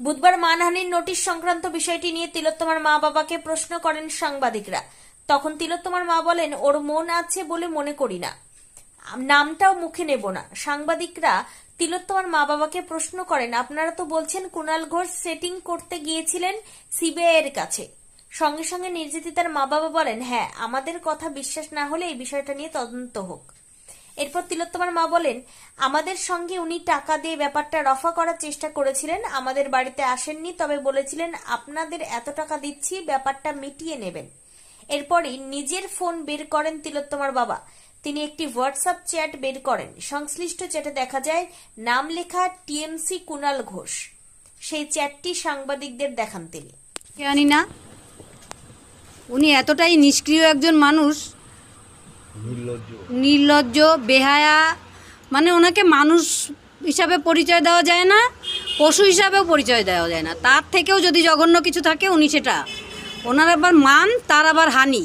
বুধবার মানহানির নোটিশ সংক্রান্ত বিষয়টি নিয়ে তিলোত্তমার মা বাবাকে প্রশ্ন করেন সাংবাদিকরা। তখন তিলোত্তমার মা বলেন, ওর মন আছে বলে মনে করি না। নামটাও মুখে নেব না। সাংবাদিকরা তিলোত্তমার মা বাবাকে প্রশ্ন করেন, আপনারা তো বলছেন কুণাল ঘোষ সেটিং করতে গিয়েছিলেন সিবিআই এর কাছে। সঙ্গে সঙ্গে নির্যাতিতার মা বাবা বলেন হ্যাঁ আমাদের কথা বিশ্বাস না হলে এই বিষয়টা নিয়ে তদন্ত হোক। এরপর তিলোত্তমার মা বলেন, আমাদের সঙ্গে উনি টাকা দিয়ে ব্যাপারটা রফা করার চেষ্টা করেছিলেন, আমাদের বাড়িতে আসেননি, তবে বলেছিলেন, আপনাদের এত টাকা দিচ্ছি, ব্যাপারটা মিটিয়ে নেবেন। এরপরই নিজের ফোন বের করেন তিলোত্তমার বাবা। তিনি একটি হোয়াটসঅ্যাপ চ্যাট বের করেন। সংশ্লিষ্ট চ্যাটে দেখা যায়, নাম লেখা টিএমসি কুনাল ঘোষ। সেই চ্যাটটি সাংবাদিকদের দেখান তিনি। জানি না। উনি এতটাই নিষ্ক্রিয় একজন মানুষ নির্লজ্জ। বেহায়া মানে ওনাকে মানুষ হিসাবে পরিচয় দেওয়া যায় না, পশু হিসাবেও পরিচয় দেওয়া যায় না। তার থেকেও যদি জঘন্য কিছু থাকে, উনি সেটা। ওনার আবার মান, তার আবার হানি।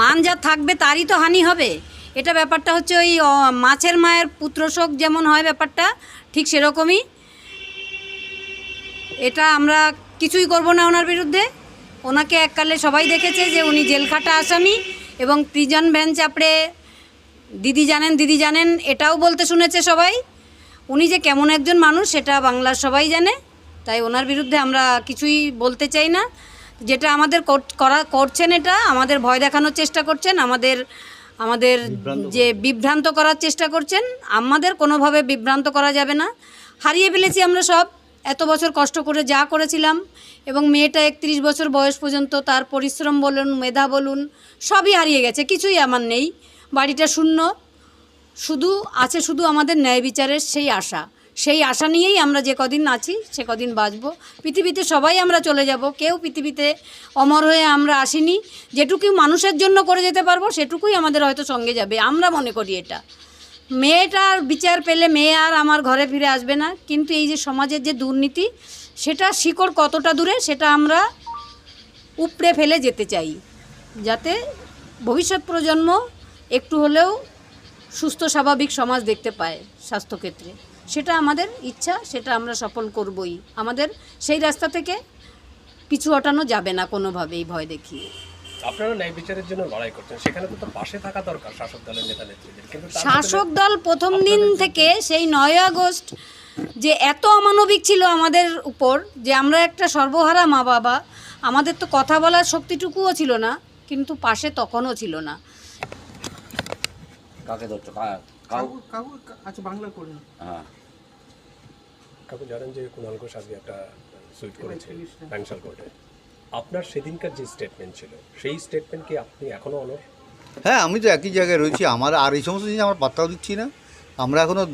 মান যা থাকবে, তারই তো হানি হবে। এটা ব্যাপারটা হচ্ছে ওই মাছের মায়ের পুত্রশোক যেমন হয় ব্যাপারটা, ঠিক সেরকমই। এটা আমরা কিছুই করব না ওনার বিরুদ্ধে। ওনাকে এককালে সবাই দেখেছে যে উনি জেলখাটা আসামি। এবং প্রিজন ভ্যান চাপড়ে দিদি জানেন দিদি জানেন এটাও বলতে শুনেছে সবাই। উনি যে কেমন একজন মানুষ সেটা বাংলার সবাই জানে। তাই ওনার বিরুদ্ধে আমরা কিছুই বলতে চাই না। যেটা আমাদের কর- করা করছেন এটা আমাদের ভয় দেখানোর চেষ্টা করছেন আমাদের আমাদের যে বিভ্রান্ত করার চেষ্টা করছেন আমাদের কোনোভাবে বিভ্রান্ত করা যাবে না। হারিয়ে ফেলেছি আমরা সব। এত বছর কষ্ট করে যা করেছিলাম এবং মেয়েটা একত্রিশ বছর বয়স পর্যন্ত তার পরিশ্রম বলুন, মেধা বলুন, সবই হারিয়ে গেছে, কিছুই আমার নেই। বাড়িটা শূন্য, শুধু আছে শুধু আমাদের ন্যায় বিচারের সেই আশা। সেই আশা নিয়েই আমরা যে কদিন আছি, সে কদিন বাঁচব। পৃথিবীতে সবাই আমরা চলে যাব, কেউ পৃথিবীতে অমর হয়ে আমরা আসিনি। যেটুকু মানুষের জন্য করে যেতে পারব, সেটুকুই আমাদের হয়তো সঙ্গে যাবে। আমরা মনে করি এটা। মেয়েটার বিচার পেলে মেয়ে আর আমার ঘরে ফিরে আসবে না। কিন্তু এই যে সমাজের যে দুর্নীতি, সেটা শিকড় কতটা দূরে, সেটা আমরা উপড়ে ফেলে যেতে চাই। যাতে ভবিষ্যৎ প্রজন্ম একটু হলেও সুস্থ, স্বাভাবিক সমাজ দেখতে পায় স্বাস্থ্যক্ষেত্রে। সেটা আমাদের ইচ্ছা, সেটা আমরা সফল করবই। আমাদের সেই রাস্তা থেকে পিছু হটানো যাবে না কোনোভাবেই ভয় দেখিয়ে। আপনারা ন্যায় বিচারের জন্য লড়াই করছেন সেখানে তো পাশে থাকা দরকার শাসক দলের নেতা নেত্রীদের। কিন্তু শাসক দল প্রথম দিন থেকে সেই নয় আগস্ট যে এত অমানবিক ছিল আমাদের উপর যে আমরা একটা সর্বহারা মা বাবা আমাদের তো কথা বলার শক্তিটুকুও ছিল না কিন্তু পাশে তখনও ছিল না। কাকে ধরছো? আচ্ছা বাংলা করুন হ্যাঁ। কাকু জানেন যে কুণাল ঘোষ আজকে একটা সুইট করেছে। প্যান্সাল কোর্টে আপনার সেদিনকার যে স্টেটমেন্ট ছিল, সেই স্টেটমেন্ট কি আপনি এখনও অনর হ্যাঁ আমি তো একই জায়গায় রয়েছি। আমার আর এই সমস্ত জিনিস আমার পাত্তাও দিচ্ছি না। আমরা এখনও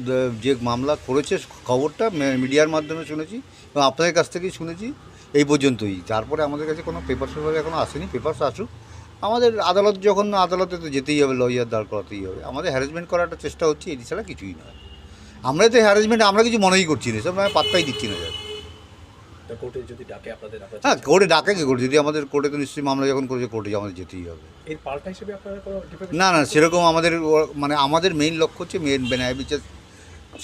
যে মামলা করেছে, খবরটা মিডিয়ার মাধ্যমে শুনেছি এবং আপনাদের কাছ থেকেই শুনেছি এই পর্যন্তই। তারপরে আমাদের কাছে কোনো পেপার পেপার এখনও আসেনি। পেপারস আসুক। আমাদের আদালত যখন আদালতে তো যেতেই হবে লয়ার দাঁড় করাতেই হবে। আমাদের হ্যারাসমেন্ট করার একটা চেষ্টা হচ্ছে, এটি ছাড়া কিছুই নয়। আমরা তো হ্যারাসমেন্ট আমরা কিছু মনেই করছি না। সব আমি পাত্তাই দিচ্ছি না যার কোর্টে যদি ডাকে আপনাদের আপনার হ্যাঁ কোর্টে ডাকে কে কোর্টে যদি আমাদের কোর্টে তো নিশ্চয়ই মামলা যখন করেছে কোর্টে আমাদের যেতেই হবে। এর পাল্টা হিসেবে আপনারা না না সেরকম আমাদের মানে আমাদের মেইন লক্ষ্য হচ্ছে মেন ন্যায় বিচার।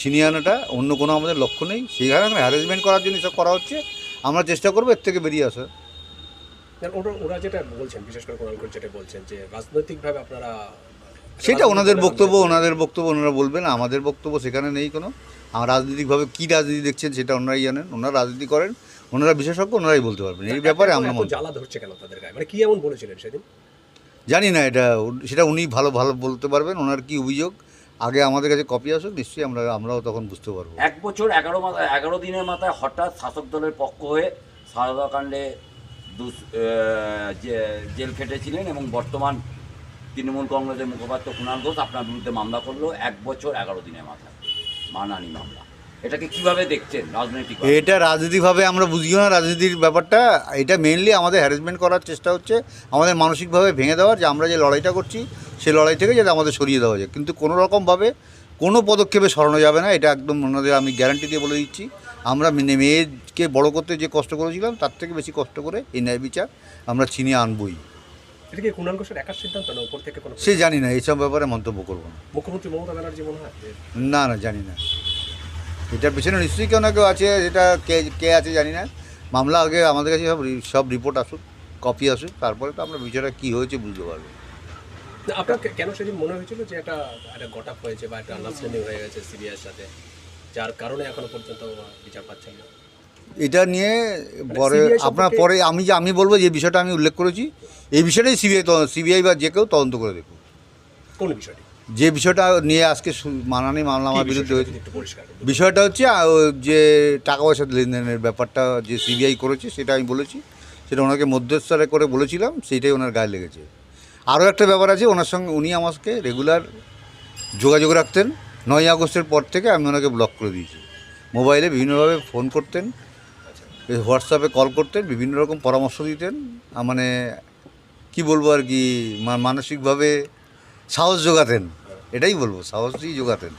ছিনিয়ে আনাটা অন্য কোনো আমাদের লক্ষ্য নেই। সেখানে এখন হ্যারাসমেন্ট করার জন্য সব করা হচ্ছে। আমরা চেষ্টা করব এর থেকে বেরিয়ে আসা না, ওরা ওরা যেটা বলছেন বিশেষ করে কুণাল যেটা বলছেন যে রাজনৈতিকভাবে আপনারা সেটা ওনাদের বক্তব্য ওনাদের বক্তব্য ওনারা বলবেন আমাদের বক্তব্য সেখানে নেই কোনো। আর রাজনৈতিকভাবে কী রাজনীতি দেখছেন সেটা ওনারাই জানেন ওনারা রাজনীতি করেন। ওনারা বিশেষজ্ঞ ওনারাই বলতে পারবেন। এই ব্যাপারে আমরা মনে জ্বালা ধরছে কেন তাদের গায়ে? মানে কি এমন বলেছিলেন সেদিন? জানি না এটা সেটা উনি ভালো ভালো বলতে পারবেন ওনার কি অভিযোগ। আগে আমাদের কাছে কপি আসুক নিশ্চয়ই আমরা আমরাও তখন বুঝতে পারব। এক বছর এগারো মাথা এগারো দিনের মাথায় হঠাৎ শাসক দলের পক্ষ হয়ে সারদাকাণ্ডে জেল খেটেছিলেন এবং বর্তমান তৃণমূল কংগ্রেসের মুখপাত্র কুণাল ঘোষ আপনার বিরুদ্ধে মামলা করল এক বছর এগারো দিনের মাথায়। মানহানি মামলা। এটাকে কীভাবে দেখছেন রাজনৈতিক এটা রাজনীতিভাবে আমরা বুঝিও না রাজনীতির ব্যাপারটা। এটা মেনলি আমাদের হ্যারাসমেন্ট করার চেষ্টা হচ্ছে আমাদের মানসিকভাবে ভেঙে দেওয়ার যে আমরা যে লড়াইটা করছি সেই লড়াই থেকে যাতে আমাদের সরিয়ে দেওয়া যায়। কিন্তু কোনো রকমভাবে কোনো পদক্ষেপে সরানো যাবে না এটা একদম ওনাদের আমি গ্যারান্টি দিয়ে বলে দিচ্ছি। আমরা মেয়েকে বড় করতে যে কষ্ট করেছিলাম তার থেকে বেশি কষ্ট করে এই ন্যায় বিচার আমরা ছিনিয়ে আনবই। এটা কি কুণাল ঘোষের একার সিদ্ধান্ত না উপর থেকে কোনো সে জানি না এইসব ব্যাপারে মন্তব্য করব না। মুখ্যমন্ত্রী মমতা ব্যানার্জি মনে হয়? না না জানি না। এটার পিছনে নিশ্চয়ই কেউ না কেউ আছে যেটা কে কে আছে জানি না। মামলা আগে আমাদের কাছে সব সব রিপোর্ট আসুক কপি আসুক তারপরে তো আমরা বিষয়টা কী হয়েছে বুঝতে পারব। না, আপনার কেন সেদিন মনে হয়েছিল যে একটা হয়েছে বা একটা আন্ডারস্ট্যান্ডিং হয়ে গেছে সাথে? যার কারণে এখনও পর্যন্ত বিচার পাচ্ছেন না। এটা নিয়ে পরে আপনার পরে আমি যে আমি বলব যে বিষয়টা আমি উল্লেখ করেছি এই বিষয়টাই সিবিআই সিবিআই বা যে কেউ তদন্ত করে দেখুন কোন বিষয়টি? যে বিষয়টা নিয়ে আজকে মানানি মানহানি মামলা আমার বিরুদ্ধে বিষয়টা হয়েছে বিষয়টা হচ্ছে যে টাকা পয়সার লেনদেনের ব্যাপারটা যে সিবিআই করেছে সেটা আমি বলেছি সেটা ওনাকে মধ্যস্থরে করে বলেছিলাম সেইটাই ওনার গায়ে লেগেছে। আরও একটা ব্যাপার আছে ওনার সঙ্গে উনি আমাকে রেগুলার যোগাযোগ রাখতেন নয় আগস্টের পর থেকে আমি ওনাকে ব্লক করে দিয়েছি। মোবাইলে বিভিন্নভাবে ফোন করতেন হোয়াটসঅ্যাপে কল করতেন বিভিন্ন রকম পরামর্শ দিতেন মানে কি বলব আর কি মানসিকভাবে সাহস যোগাতেন। এটাই বলব সাহসই যোগাতেন